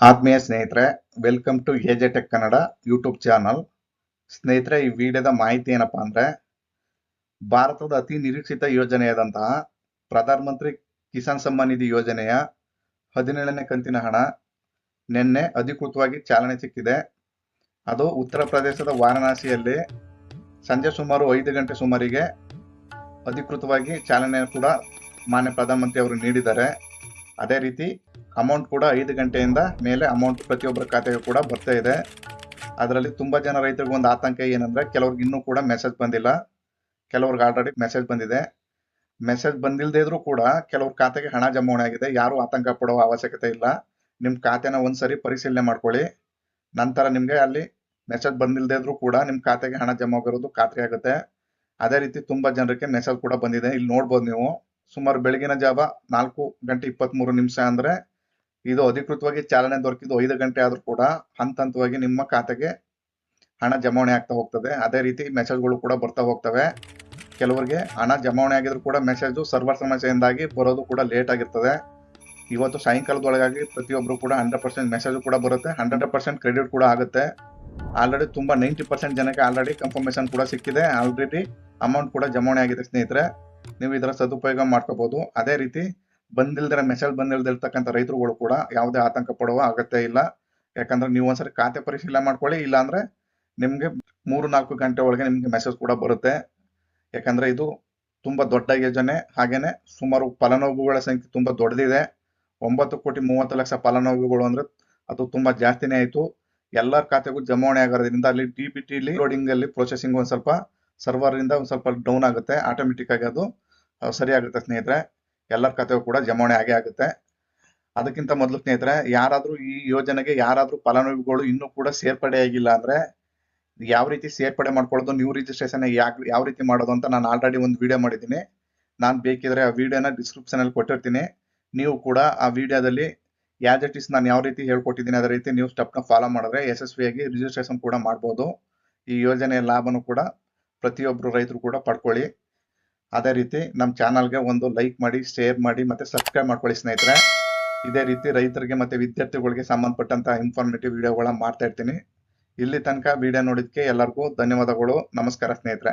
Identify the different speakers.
Speaker 1: ಆತ್ಮೀಯ ಸ್ನೇಹಿತರೆ welcome to AJ tech Kannada YouTube channel ಸ್ನೇಹಿತರೆ, ಈ ವಿಡಿಯೋದ ಮಾಹಿತಿ ಏನಪ್ಪಾ ಅಂದ್ರೆ, ಭಾರತದ ಅತಿ ನಿರೀಕ್ಷಿತ ಯೋಜನೆಯಾದಂತಹ ಪ್ರಧಾನ ಮಂತ್ರಿ ಕಿಸಾನ್ ಸಮ್ಮಾನ್ ನಿಧಿ ಯೋಜನೆಯ ಹದಿನೇಳನೇ ಕಂತಿನ ಹಣ ನಿನ್ನೆ ಅಧಿಕೃತವಾಗಿ ಚಾಲನೆ ಸಿಕ್ಕಿದೆ. ಅದು ಉತ್ತರ ಪ್ರದೇಶದ ವಾರಣಾಸಿಯಲ್ಲಿ ಸಂಜೆ ಸುಮಾರು ಐದು ಗಂಟೆ ಸುಮಾರಿಗೆ ಅಧಿಕೃತವಾಗಿ ಚಾಲನೆ ಕೂಡ ಮಾನ್ಯ ಪ್ರಧಾನಮಂತ್ರಿ ಅವರು ನೀಡಿದ್ದಾರೆ. ಅದೇ ರೀತಿ ಅಮೌಂಟ್ ಕೂಡ ಐದು ಗಂಟೆಯಿಂದ ಮೇಲೆ ಅಮೌಂಟ್ ಪ್ರತಿಯೊಬ್ಬರ ಖಾತೆಗೆ ಕೂಡ ಬರ್ತಾ ಇದೆ. ಅದರಲ್ಲಿ ತುಂಬ ಜನ ರೈತರಿಗೆ ಒಂದು ಆತಂಕ ಏನಂದ್ರೆ ಕೆಲವ್ರಿಗೆ ಇನ್ನೂ ಕೂಡ ಮೆಸೇಜ್ ಬಂದಿಲ್ಲ. ಕೆಲವ್ರಿಗೆ ಆಲ್ರೆಡಿ ಮೆಸೇಜ್ ಬಂದಿದೆ. ಮೆಸೇಜ್ ಬಂದಿಲ್ಲದೆ ಇದ್ರೂ ಕೂಡ ಕೆಲವ್ರ ಖಾತೆಗೆ ಹಣ ಜಮಾವಣೆ ಆಗಿದೆ. ಯಾರು ಆತಂಕ ಪಡುವ ಅವಶ್ಯಕತೆ ಇಲ್ಲ. ನಿಮ್ಮ ಖಾತೆನ ಒಂದ್ಸರಿ ಪರಿಶೀಲನೆ ಮಾಡ್ಕೊಳ್ಳಿ. ನಂತರ ನಿಮಗೆ ಅಲ್ಲಿ ಮೆಸೇಜ್ ಬಂದಿಲ್ಲದೆ ಇದ್ರೂ ಕೂಡ ನಿಮ್ಮ ಖಾತೆಗೆ ಹಣ ಜಮಾ ಆಗಿರೋದು ಖಾತ್ರಿ ಆಗುತ್ತೆ. ಅದೇ ರೀತಿ ತುಂಬಾ ಜನರಿಗೆ ಮೆಸೇಜ್ ಕೂಡ ಬಂದಿದೆ. ಇಲ್ಲಿ ನೋಡ್ಬೋದು ನೀವು. ಸುಮಾರು ಬೆಳಗಿನ ಜಾವ ನಾಲ್ಕು ಗಂಟೆ ಇಪ್ಪತ್ಮೂರು ನಿಮಿಷ ಅಂದ್ರೆ ಇದು ಅಧಿಕೃತವಾಗಿ ಚಾಲನೆ ದೊರಕಿದ್ದು ಐದು ಗಂಟೆ ಆದರೂ ಕೂಡ ಹಂತ ಹಂತವಾಗಿ ನಿಮ್ಮ ಖಾತೆಗೆ ಹಣ ಜಮಾವಣೆ ಆಗ್ತಾ ಹೋಗ್ತದೆ. ಅದೇ ರೀತಿ ಮೆಸೇಜ್ಗಳು ಕೂಡ ಬರ್ತಾ ಹೋಗ್ತವೆ. ಕೆಲವರಿಗೆ ಹಣ ಜಮಾವಣೆ ಆಗಿದ್ರು ಕೂಡ ಮೆಸೇಜ್ ಸರ್ವರ್ ಸಮಸ್ಯೆಯಿಂದಾಗಿ ಬರೋದು ಕೂಡ ಲೇಟ್ ಆಗಿರ್ತದೆ. ಇವತ್ತು ಸಾಯಂಕಾಲದೊಳಗಾಗಿ ಪ್ರತಿಯೊಬ್ಬರು ಕೂಡ ಹಂಡ್ರೆಡ್ ಪರ್ಸೆಂಟ್ ಮೆಸೇಜ್ ಕೂಡ ಬರುತ್ತೆ. ಹಂಡ್ರೆಡ್ ಪರ್ಸೆಂಟ್ ಕ್ರೆಡಿಟ್ ಕೂಡ ಆಗುತ್ತೆ. ಆಲ್ರೆಡಿ ತುಂಬಾ ನೈಂಟಿ ಪರ್ಸೆಂಟ್ ಜನಕ್ಕೆ ಆಲ್ರೆಡಿ ಕನ್ಫರ್ಮೇಷನ್ ಕೂಡ ಸಿಕ್ಕಿದೆ. ಆಲ್ರೆಡಿ ಅಮೌಂಟ್ ಕೂಡ ಜಮಾವಣೆ ಆಗಿದೆ ಸ್ನೇಹಿತರೆ. ನೀವು ಇದರ ಸದುಪಯೋಗ ಮಾಡ್ಕೋಬಹುದು ಅದೇ ರೀತಿ ಬಂದಿಲ್ದಿರ ಮೆಸೇಜ್ ಬಂದಿಲ್ದಿರ್ತಕ್ಕಂಥ ರೈತರುಗಳು ಕೂಡ ಯಾವುದೇ ಆತಂಕ ಪಡುವ ಅಗತ್ಯ ಇಲ್ಲ. ಯಾಕಂದ್ರೆ ನೀವು ಒಂದ್ಸರಿ ಖಾತೆ ಪರಿಶೀಲನೆ ಮಾಡ್ಕೊಳ್ಳಿ ಇಲ್ಲ ನಿಮಗೆ ಮೂರು ನಾಲ್ಕು ಗಂಟೆ ಒಳಗೆ ನಿಮ್ಗೆ ಮೆಸೇಜ್ ಕೂಡ ಬರುತ್ತೆ. ಯಾಕಂದ್ರೆ ಇದು ತುಂಬಾ ದೊಡ್ಡ ಯೋಜನೆ. ಹಾಗೇನೆ ಸುಮಾರು ಫಲಾನುಭವಿಗಳ ಸಂಖ್ಯೆ ತುಂಬಾ ದೊಡ್ಡದಿದೆ. ಒಂಬತ್ತು ಕೋಟಿ ಮೂವತ್ತು ಲಕ್ಷ ಫಲಾನುಭವಿಗಳು ಅಂದ್ರೆ ಅದು ತುಂಬಾ ಜಾಸ್ತಿನೇ ಆಯ್ತು. ಎಲ್ಲರ ಖಾತೆಗೂ ಜಮಾವಣೆ ಆಗೋದ್ರಿಂದ ಅಲ್ಲಿ ಡಿ ಬಿ ಟಿ ಲೋಡಿಂಗ್ ಅಲ್ಲಿ ಪ್ರೊಸೆಸಿಂಗ್ ಒಂದ್ ಸ್ವಲ್ಪ ಸರ್ವರ್ ಇಂದ ಒಂದ್ ಸ್ವಲ್ಪ ಡೌನ್ ಆಗುತ್ತೆ ಆಟೋಮೆಟಿಕ್ ಆಗಿ ಅದು ಸರಿಯಾಗುತ್ತೆ ಸ್ನೇಹಿತರೆ. ಎಲ್ಲರ ಕಥೆಯೂ ಕೂಡ ಜಮಾವಣೆ ಆಗೇ ಆಗುತ್ತೆ. ಅದಕ್ಕಿಂತ ಮೊದಲು ಸ್ನೇಹಿತರೆ, ಯಾರಾದರೂ ಈ ಯೋಜನೆಗೆ ಯಾರಾದ್ರೂ ಫಲಾನುಭವಿಗಳು ಇನ್ನೂ ಕೂಡ ಸೇರ್ಪಡೆ ಆಗಿಲ್ಲ ಅಂದ್ರೆ ಯಾವ ರೀತಿ ಸೇರ್ಪಡೆ ಮಾಡ್ಕೊಳ್ಳೋದು ನ್ಯೂ ರಿಜಿಸ್ಟ್ರೇಷನ್ ಯಾಕೆ, ಯಾವ ರೀತಿ ಮಾಡೋದು ಅಂತ ನಾನು ಆಲ್ರೆಡಿ ಒಂದು ವಿಡಿಯೋ ಮಾಡಿದ್ದೀನಿ. ನಾನು ಬೇಕಿದ್ರೆ ಆ ವಿಡಿಯೋನ ಡಿಸ್ಕ್ರಿಪ್ಷನ್ ಅಲ್ಲಿ ಕೊಟ್ಟಿರ್ತೀನಿ. ನೀವು ಕೂಡ ಆ ವಿಡಿಯೋದಲ್ಲಿ ಯಾಸ್ ಇಟ್ ಇಸ್ ನಾನು ಯಾವ ರೀತಿ ಹೇಳ್ಕೊಟ್ಟಿದ್ದೀನಿ ಅದೇ ರೀತಿ ನೀವು ಸ್ಟೆಪ್ನ ಫಾಲೋ ಮಾಡಿದ್ರೆ ಯಶಸ್ವಿಯಾಗಿ ರಿಜಿಸ್ಟ್ರೇಷನ್ ಕೂಡ ಮಾಡ್ಬೋದು. ಈ ಯೋಜನೆಯ ಲಾಭನೂ ಕೂಡ ಪ್ರತಿಯೊಬ್ಬರು ರೈತರು ಕೂಡ ಪಡ್ಕೊಳ್ಳಿ. ಅದೇ ರೀತಿ ನಮ್ಮ ಚಾನಲ್ಗೆ ಒಂದು ಲೈಕ್ ಮಾಡಿ, ಶೇರ್ ಮಾಡಿ ಮತ್ತೆ ಸಬ್ಸ್ಕ್ರೈಬ್ ಮಾಡ್ಕೊಳ್ಳಿ ಸ್ನೇಹಿತರೆ. ಇದೇ ರೀತಿ ರೈತರಿಗೆ ಮತ್ತೆ ವಿದ್ಯಾರ್ಥಿಗಳಿಗೆ ಸಂಬಂಧಪಟ್ಟಂತಹ ಇನ್ಫಾರ್ಮೇಟಿವ್ ವಿಡಿಯೋಗಳನ್ನ ಮಾಡ್ತಾ ಇರ್ತೀನಿ. ಇಲ್ಲಿ ತನಕ ವಿಡಿಯೋ ನೋಡಿದ್ಕೆ ಎಲ್ಲರಿಗೂ ಧನ್ಯವಾದಗಳು. ನಮಸ್ಕಾರ ಸ್ನೇಹಿತರೆ.